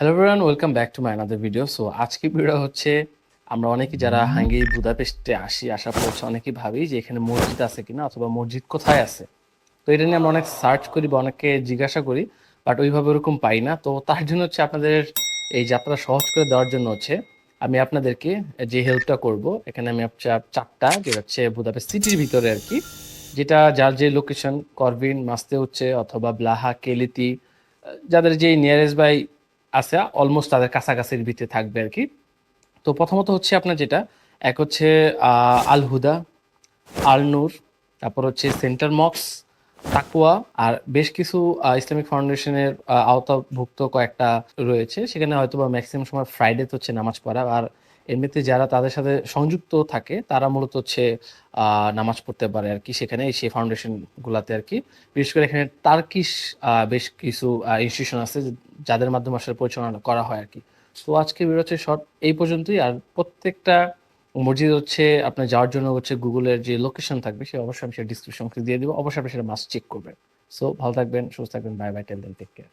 Hello everyone welcome back to my another video so আজকে video হচ্ছে আমরা অনেকে যারা হাঙ্গেরি বুদাপেস্টে আসি আসার পর হচ্ছে অনেকেই ভাবি যে এখানে মসজিদ আছে কিনা অথবা মসজিদ কোথায় আছে। তো এটা নিয়ে আমরা অনেক সার্চ করি বা অনেককে জিজ্ঞাসা করি বাট ওইভাবে ওরকম পাই না। তো তার জন্য হচ্ছে আপনাদের এই যাত্রা সহজ করে দেওয়ার জন্য হচ্ছে আমি আপনাদেরকে যে হেল্পটা করব এখানে আমি আপনার চারটা যেটা হচ্ছে বুদাপেস্ট সিটির ভিতরে আর কি যেটা যার যে লোকেশন করবিন মাস্তে হচ্ছে অথবা ব্লাহা কেলিতি যাদের যে নিয়ারেস্ট বাই আছে অলমোস্ট তাদের কাছাকাছির ভিতরে থাকবে আর কি। তো প্রথমত হচ্ছে আপনার যেটা, এক হচ্ছে আল হুদা আল নূর তারপর হচ্ছে সেন্টার মক্স তাকুয়া আর বেশ কিছু ইসলামিক ফাউন্ডেশনের আওতাভুক্ত কয়েকটা রয়েছে। সেখানে হয়তো বা ম্যাক্সিমাম সময় ফ্রাইডে হচ্ছে নামাজ পড়া, আর এমনিতে যারা তাদের সাথে সংযুক্ত থাকে, তারা মূলত হচ্ছে নামাজ পড়তে পারে আর কি সেখানে সেই ফাউন্ডেশন গুলাতে আর কি। বিশেষ করে এখানে টার্কিশ বেশ কিছু ইনস্টিটিউশন আছে যাদের মাধ্যমে আসলে পরিচালনা করা হয় আর কি। তো আজকে বের হচ্ছে শর্ট এই পর্যন্তই। আর প্রত্যেকটা মসজিদ হচ্ছে আপনার যাওয়ার জন্য হচ্ছে গুগলের যে লোকেশন থাকবে, সে অবশ্যই আমি সেটা ডিসক্রিপশন দিয়ে দিব। অবশ্যই আপনি সেটা মাস্ট চেক করবেন। সো ভালো থাকবেন, সুস্থ থাকবেন bye bye till then take care